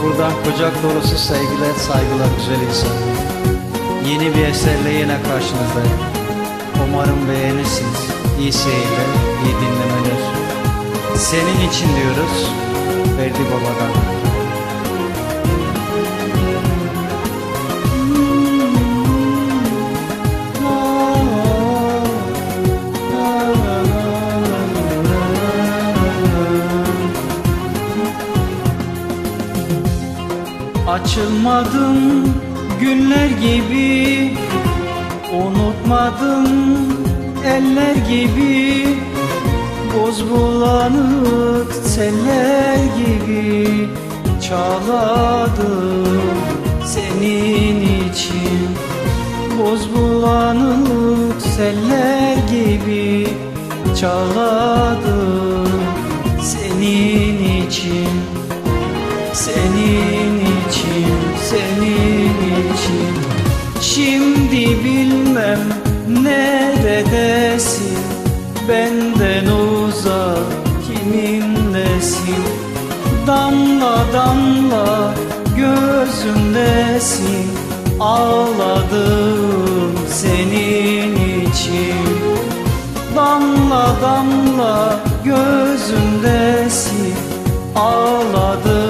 kucak dolusu sevgiler, saygılar güzel insan. Yeni bir eserle yine karşınızdayım. Umarım beğenirsiniz. İyi seyirler, iyi dinlemeler. Senin için diyoruz. Açılmadım günler gibi Unutmadım eller gibi. Boz bulanık seller gibi Çağladım senin için. Boz bulanık seller gibi Çağladım senin için. Senin Şimdi bilmem neredesin Benden uzak kiminlesin Damla damla gözümdesin Ağladım senin için. Damla damla gözümdesin Ağladım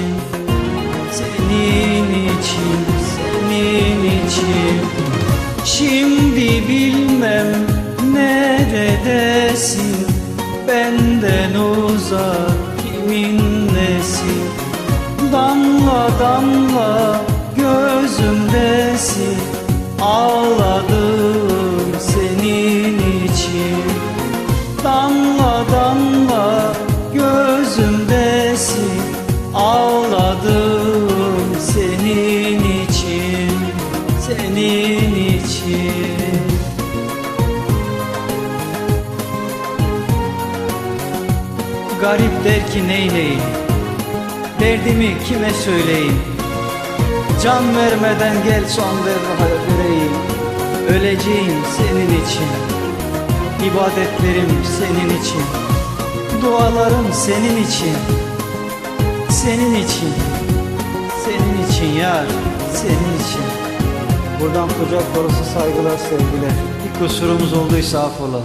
neredesin Benden uzak kiminlesin Damla damla gözümdesin Ağladım senin için. Damla damla gözümdesin Ağladım senin için, senin için Garip der ki neyleyim Derdimi kime söyleyeyim? Can vermeden gel son ver vereyim. Öleceğim senin için. İbadetlerim senin için. Dualarım senin için. Senin için. Senin için yar Senin için. Buradan kucak dolusu saygılar sevgiler. Bir kusurumuz olduysa affola